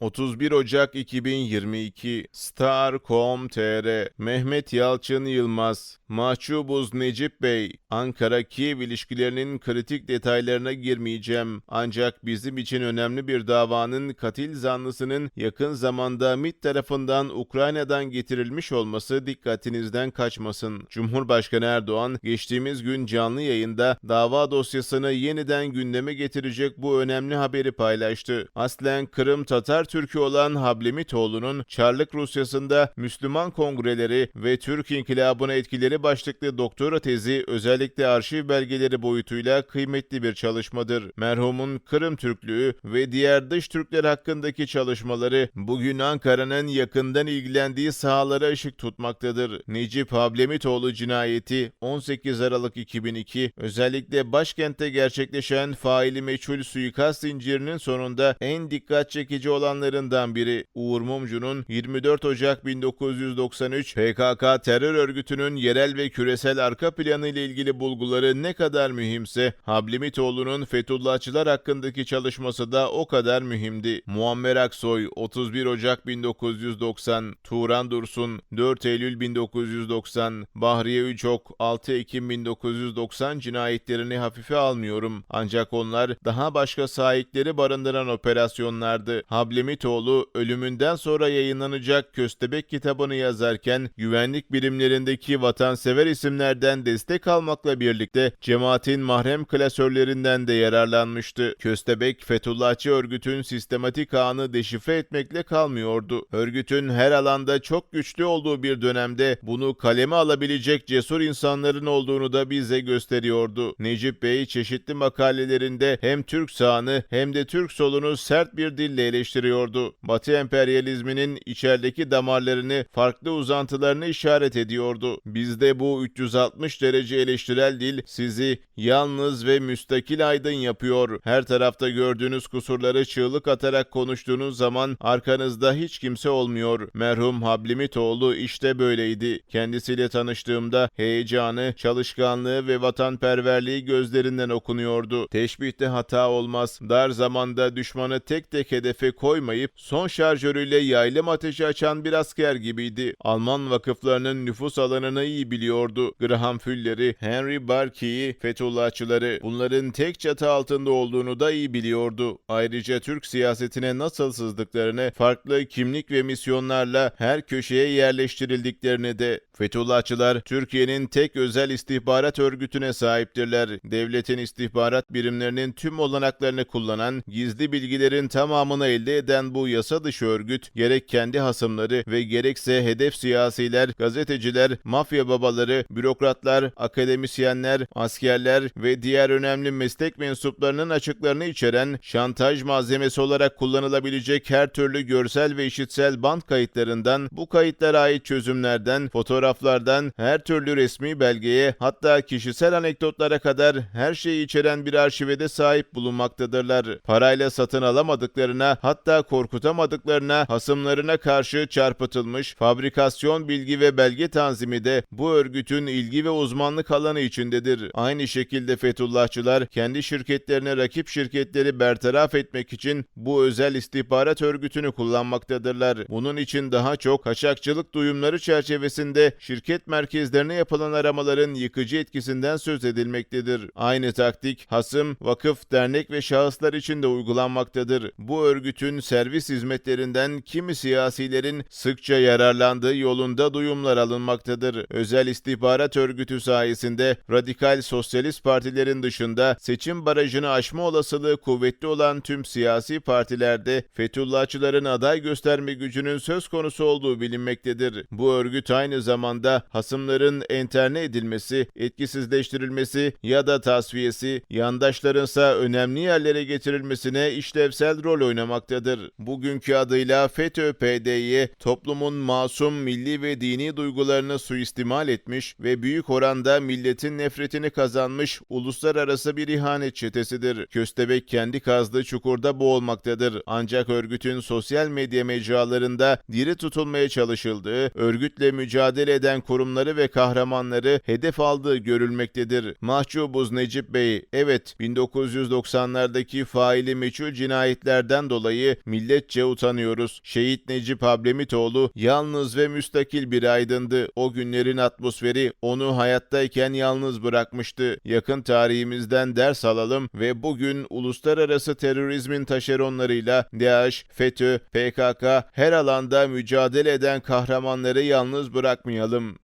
31 Ocak 2022 Star.com.tr Mehmet Yalçın Yılmaz Mahcubuz Necip Bey Ankara-Kiev ilişkilerinin kritik detaylarına girmeyeceğim. Ancak bizim için önemli bir davanın katil zanlısının yakın zamanda MİT tarafından Ukrayna'dan getirilmiş olması dikkatinizden kaçmasın. Cumhurbaşkanı Erdoğan geçtiğimiz gün canlı yayında dava dosyasını yeniden gündeme getirecek bu önemli haberi paylaştı. Aslen Kırım Tatar Türk'ü olan Hablemitoğlu'nun Çarlık Rusyası'nda Müslüman kongreleri ve Türk İnkılabı'na etkileri başlıklı doktora tezi özellikle arşiv belgeleri boyutuyla kıymetli bir çalışmadır. Merhumun Kırım Türklüğü ve diğer dış Türkler hakkındaki çalışmaları bugün Ankara'nın yakından ilgilendiği sahalara ışık tutmaktadır. Necip Hablemitoğlu cinayeti 18 Aralık 2002 özellikle başkentte gerçekleşen faili meçhul suikast zincirinin sonunda en dikkat çekici olanlarından biri. Uğur Mumcu'nun 24 Ocak 1993 PKK terör örgütünün yerel ve küresel arka planı ile ilgili bulguları ne kadar mühimse Hablemitoğlu'nun Fethullahçılar hakkındaki çalışması da o kadar mühimdi. Muammer Aksoy 31 Ocak 1990, Turan Dursun 4 Eylül 1990, Bahriye Üçok 6 Ekim 1990 cinayetlerini hafife almıyorum. Ancak onlar daha başka sahipleri barındıran operasyonlardı. Hablemitoğlu ölümünden sonra yayınlanacak Köstebek kitabını yazarken güvenlik birimlerindeki vatansever isimlerden destek almakla birlikte cemaatin mahrem klasörlerinden de yararlanmıştı. Köstebek Fethullahçı örgütün sistematik ağını deşifre etmekle kalmıyordu. Örgütün her alanda çok güçlü olduğu bir dönemde bunu kaleme alabilecek cesur insanların olduğunu da bize gösteriyordu. Necip Bey çeşitli makalelerinde hem Türk sağını hem de Türk solunu sert bir dille eleştiriyordu. Batı emperyalizminin içerideki damarlarını, farklı uzantılarını işaret ediyordu. Bizde bu 360 derece eleştirel dil sizi yalnız ve müstakil aydın yapıyor. Her tarafta gördüğünüz kusurları çığlık atarak konuştuğunuz zaman arkanızda hiç kimse olmuyor. Merhum Hablimitoğlu işte böyleydi. Kendisiyle tanıştığımda heyecanı, çalışkanlığı ve vatanperverliği gözlerinden okunuyordu. Teşbihte hata olmaz. Dar zamanda düşmanı tek tek hedefe koymayıp son şarjörüyle yaylım ateşi açan bir asker gibiydi. Alman vakıflarının nüfus alanını iyi biliyordu. Graham Füller'i, Henry Barkey'i, Fethullahçıları bunların tek çatı altında olduğunu da iyi biliyordu. Ayrıca Türk siyasetine nasıl sızdıklarını, farklı kimlik ve misyonlarla her köşeye yerleştirildiklerini de. Fethullahçılar Türkiye'nin tek özel istihbarat örgütüne sahiptirler. Devletin istihbarat birimlerinin tüm olanaklarını kullanan, gizli bilgilerin tamamını elde eden bu yasa dışı örgüt, gerek kendi hasımları ve gerekse hedef siyasiler, gazeteciler, mafya babaları, bürokratlar, akademisyenler, askerler ve diğer önemli meslek mensuplarının açıklarını içeren şantaj malzemesi olarak kullanılabilecek her türlü görsel ve işitsel band kayıtlarından, bu kayıtlara ait çözümlerden, fotoğraflardan, her türlü resmi belgeye, hatta kişisel anekdotlara kadar her şeyi içeren bir arşive de sahip bulunmaktadırlar. Parayla satın alamadıklarına, hatta korkutamadıklarına, hasımlarına karşı çarpıtılmış fabrikasyon bilgi ve belge tanzimi de bu örgütün ilgi ve uzmanlık alanı içindedir. Aynı şekilde Fethullahçılar kendi şirketlerine rakip şirketleri bertaraf etmek için bu özel istihbarat örgütünü kullanmaktadırlar. Bunun için daha çok kaçakçılık duyumları çerçevesinde şirket merkezlerine yapılan aramaların yıkıcı etkisinden söz edilmektedir. Aynı taktik hasım, vakıf, dernek ve şahıslar için de uygulanmaktadır. Bu örgütün servis hizmetlerinden kimi siyasilerin sıkça yararlandığı yolunda duyumlar alınmaktadır. Özel istihbarat örgütü sayesinde radikal sosyalist partilerin dışında seçim barajını aşma olasılığı kuvvetli olan tüm siyasi partilerde Fethullahçıların aday gösterme gücünün söz konusu olduğu bilinmektedir. Bu örgüt aynı zamanda hasımların enterne edilmesi, etkisizleştirilmesi ya da tasfiyesi, yandaşlarınsa önemli yerlere getirilmesine işlevsel rol oynamaktadır. Bugünkü adıyla FETÖ-PD'yi toplumun masum milli ve dini duygularını suistimal etmiş ve büyük oranda milletin nefretini kazanmış uluslararası bir ihanet çetesidir. Köstebek kendi kazdığı çukurda boğulmaktadır. Ancak örgütün sosyal medya mecralarında diri tutulmaya çalışıldığı, örgütle mücadele eden kurumları ve kahramanları hedef aldığı görülmektedir. Mahcubuz Necip Bey, evet 1990'lardaki faili meçhul cinayetlerden dolayı milletçe utanıyoruz. Şehit Necip Hablemitoğlu yalnız ve müstakil bir aydındı. O günlerin atmosferi onu hayattayken yalnız bırakmıştı. Yakın tarihimizden ders alalım ve bugün uluslararası terörizmin taşeronlarıyla DAEŞ, FETÖ, PKK her alanda mücadele eden kahramanları yalnız bırakmayalım.